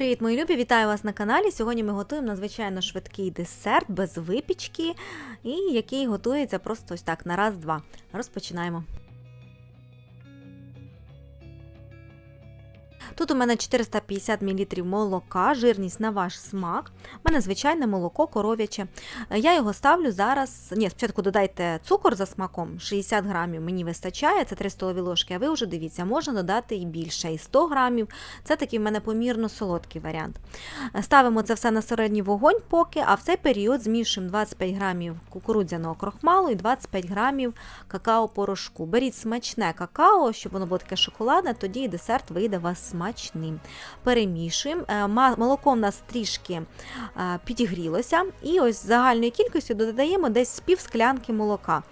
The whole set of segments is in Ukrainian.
Привіт, мої любі! Вітаю вас на каналі. Сьогодні ми готуємо надзвичайно швидкий десерт без випічки, і який готується просто ось так на раз-два. Розпочинаємо. Тут у мене 450 мл молока, жирність на ваш смак. У мене звичайне молоко коров'яче. Я його ставлю зараз. Ні, спочатку додайте цукор за смаком, 60 грамів мені вистачає, це 3 столові ложки, а ви вже дивіться, можна додати і більше, і 100 грамів. Це такий в мене помірно солодкий варіант. Ставимо це все на середній вогонь поки, а в цей період змішуємо 25 грамів кукурудзяного крохмалу і 25 грамів какао-порошку. Беріть смачне какао, щоб воно було таке шоколадне, тоді і десерт вийде у вас смачним. Перемішуємо. Е, Молоко в нас трішки е, підігрілося, і ось загальною кількістю додаємо десь пів склянки молока.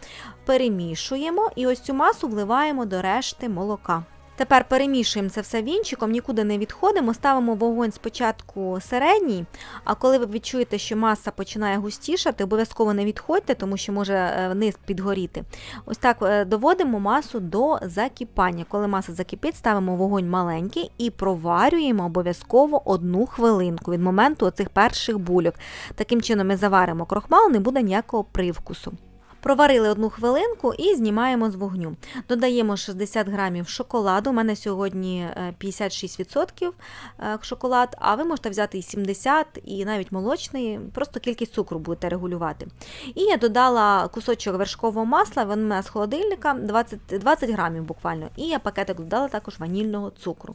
Перемішуємо і ось цю масу вливаємо до решти молока. Тепер перемішуємо це все вінчиком, нікуди не відходимо, ставимо вогонь спочатку середній, а коли ви відчуєте, що маса починає густішати, обов'язково не відходьте, тому що може е, низ підгоріти. Ось так е, доводимо масу до закипання. Коли маса закипить, ставимо вогонь маленький і проварюємо обов'язково одну хвилинку від моменту оцих перших бульок. Таким чином ми заваримо крохмал, не буде ніякого привкусу. Проварили одну хвилинку і знімаємо з вогню. Додаємо 60 грамів шоколаду. У мене сьогодні 56% шоколад, а ви можете взяти і 70, і навіть молочний, просто кількість цукру будете регулювати. І я додала кусочок вершкового масла, він у мене з холодильника 20 20 грамів буквально. І я пакетик додала також ванільного цукру.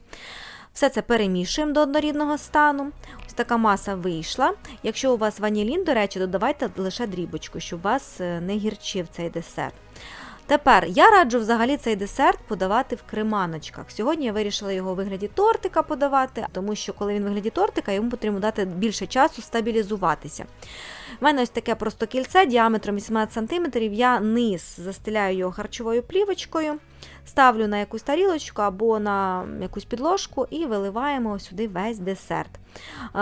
Все це перемішуємо до однорідного стану. Ось така маса вийшла. Якщо у вас ванілін, до речі, додавайте лише дрібочку, щоб вас не гірчив цей десерт. Тепер я раджу взагалі цей десерт подавати в креманочках. Сьогодні я вирішила його у вигляді тортика подавати, тому що коли він в вигляді тортика, йому потрібно дати більше часу стабілізуватися. У мене ось таке просто кільце діаметром 18 см. Я низ застеляю його харчовою плівочкою, ставлю на якусь тарілочку або на якусь підложку і виливаємо сюди весь десерт.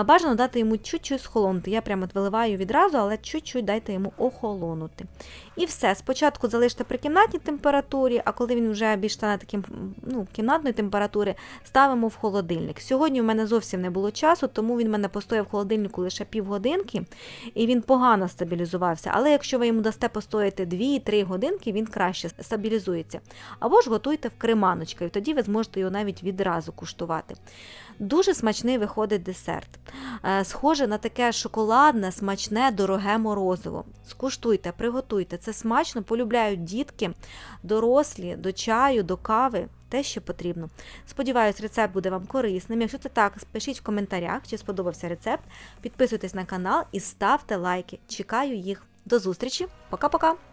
Бажано дати йому чуть-чуть схолонути. Я прямо виливаю відразу, але чуть-чуть дайте йому охолонути. І все. Спочатку залиште при кімнатній температурі, а коли він вже більш стане таким ну, кімнатної температури, ставимо в холодильник. Сьогодні в мене зовсім не було часу, тому він в мене постояв в холодильнику лише півгодинки, і він погано стабілізувався. Але якщо ви йому дасте постояти 2-3 годинки, він краще стабілізується. Або ж готуйте в креманочках, і тоді ви зможете його навіть відразу куштувати. Дуже смачний виходить десерт. Схоже на таке шоколадне, смачне, дороге морозиво. Скуштуйте, приготуйте. Це смачно, полюбляють дітки, дорослі, до чаю, до кави. Те, що потрібно. Сподіваюсь, рецепт буде вам корисним. Якщо це так, пишіть в коментарях, чи сподобався рецепт. Підписуйтесь на канал і ставте лайки. Чекаю їх. До зустрічі. Пока-пока!